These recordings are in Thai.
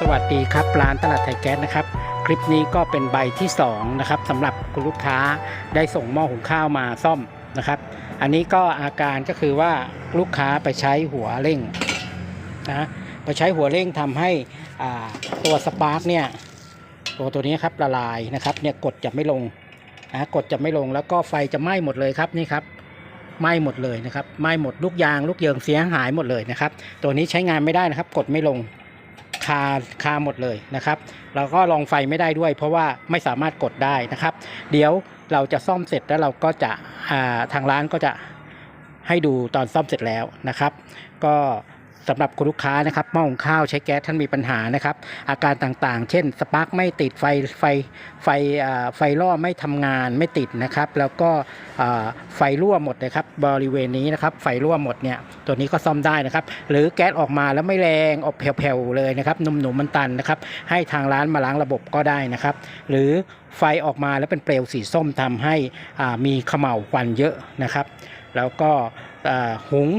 สวัสดีครับร้านตลาดไทยแก๊สนะครับ คลิปนี้ก็เป็นใบที่2นะครับสำหรับคุณลูกค้าได้ส่งหม้อหุงข้าวมาซ่อมนะครับ อันนี้ก็อาการก็คือว่าลูกค้าไปใช้หัวเร่งนะไปใช้หัวเร่งทำให้ตัวสปาร์กเนี่ยตัวตัวนี้ครับละลายนะครับเนี่ยกดจะไม่ลงนะกดจะไม่ลงแล้วก็ไฟจะไหม้หมดเลยครับนี่ครับไหม้หมดเลยนะครับไหม้หมดลูกยางลูกเยิงเสียหายหมดเลยนะครับ ตัวนี้ใช้งานไม่ได้นะครับ กดไม่ลง คาคาหมดเลยนะครับเราก็ลองไฟไม่ได้ด้วย เพราะว่าไม่สามารถกดได้นะครับ เดี๋ยวเราจะซ่อมเสร็จแล้วเราก็จะาทางร้านก็จะให้ดูตอนซ่อมเสร็จแล้วนะครับ ก็ สำหรับคุณลูกค้านะครับหม้อหุงข้าวใช้แก๊สท่านมีปัญหานะครับ อาการต่างๆ เช่นสปาร์กไม่ติดไฟไฟไฟอ่าไฟล่อไม่ทำงานไม่ติดนะครับ แล้วก็อ่าไฟรั่วหมดนะครับบริเวณนี้นะครับ ไฟรั่วหมดเนี่ยตัวนี้ก็ซ่อมได้นะครับ หรือแก๊สออกมาแล้วไม่แรงออกแผ่วๆเลยนะครับหนุ่มๆมันตันนะครับ ให้ทางร้านมาล้างระบบก็ได้นะครับ หรือไฟออกมาแล้วเป็นเปลวสีส้มทำให้อ่ามีเขม่าวควันเยอะนะครับ แล้วก็อ่าหุง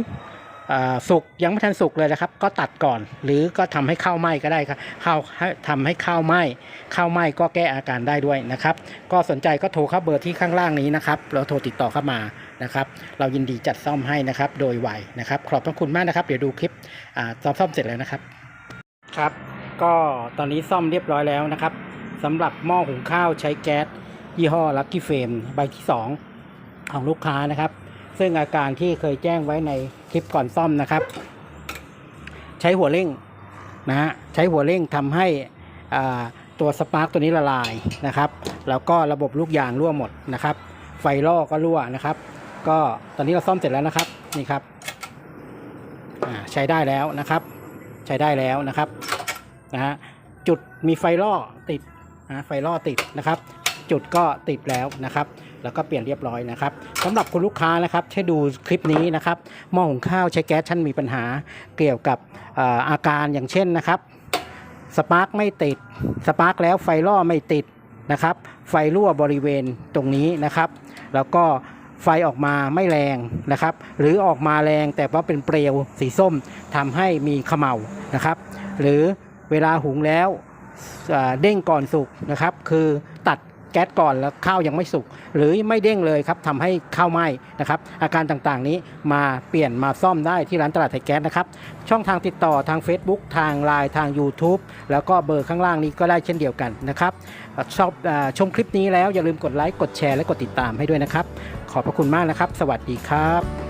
สุกยังไม่ทันสุกเลยนะครับ ก็ตัดก่อน หรือก็ทำให้ข้าวไหม้ก็ได้ครับข้าวทำให้ข้าวไหม้ข้าวไหม้ก็แก้อาการได้ด้วยนะครับ ก็สนใจก็โทรเข้าเบอร์ที่ข้างล่างนี้นะครับเราโทรติดต่อเข้ามานะครับ เรายินดีจัดซ่อมให้นะครับ โดยไวนะครับ ขอบพระคุณมากนะครับ เดี๋ยวดูคลิปอ่าซ่อมซ่อมเสร็จแล้วนะครับครับ ก็ตอนนี้ซ่อมเรียบร้อยแล้วนะครับสำหรับหม้อหุงข้าวใช้แก๊สยี่ห้อ Lucky Flame ใบที่ 2 ของลูกค้านะครับ ซึ่งอาการที่เคยแจ้งไว้ในคลิปก่อนซ่อมนะครับ ใช้หัวเร่งนะฮะใช้หัวเร่งทำให้ตัวสปาร์กตัวนี้ละลายนะครับ แล้วก็ระบบลูกยางรั่วหมดนะครับ ไฟล่อก็รั่วนะครับ ก็ตอนนี้เราซ่อมเสร็จแล้วนะครับนี่ครับใช้ได้แล้วนะครับ ใช้ได้แล้วนะครับนะฮะจุดมีไฟล่อติดนะไฟล่อติดนะครับ จุดก็ติดแล้วนะครับ แล้วก็เปลี่ยนเรียบร้อยนะครับสำหรับคุณลูกค้านะครับที่ดูคลิปนี้นะครับหม้อหุงข้าวใช้แก๊สท่านมีปัญหาเกี่ยวกับอาการอย่างเช่นนะครับสปาร์กไม่ติดสปาร์กแล้วไฟล่อไม่ติดนะครับ ไฟรั่วบริเวณตรงนี้นะครับ แล้วก็ไฟออกมาไม่แรงนะครับ หรือออกมาแรงแต่ว่าเป็นเปลวสีส้มทำให้มีเขมเหลานะครับ หรือเวลาหุงแล้วเด้งก่อนสุกนะครับ คือ แก๊สก่อนแล้วข้าวยังไม่สุกหรือไม่เด้งเลยครับทำให้ข้าวไหม้นะครับอาการต่างๆนี้มาเปลี่ยนมาซ่อมได้ที่ร้านตลาดไทยแก๊สนะครับช่องทางติดต่อทาง Facebook ทาง Line ทาง YouTube แล้วก็เบอร์ข้างล่างนี้ก็ได้เช่นเดียวกันนะครับชอบอชมคลิปนี้แล้วอย่าลืมกดไลค์กดแชร์และกดติดตามให้ด้วยนะครับ ขอบพระคุณมากนะครับ สวัสดีครับ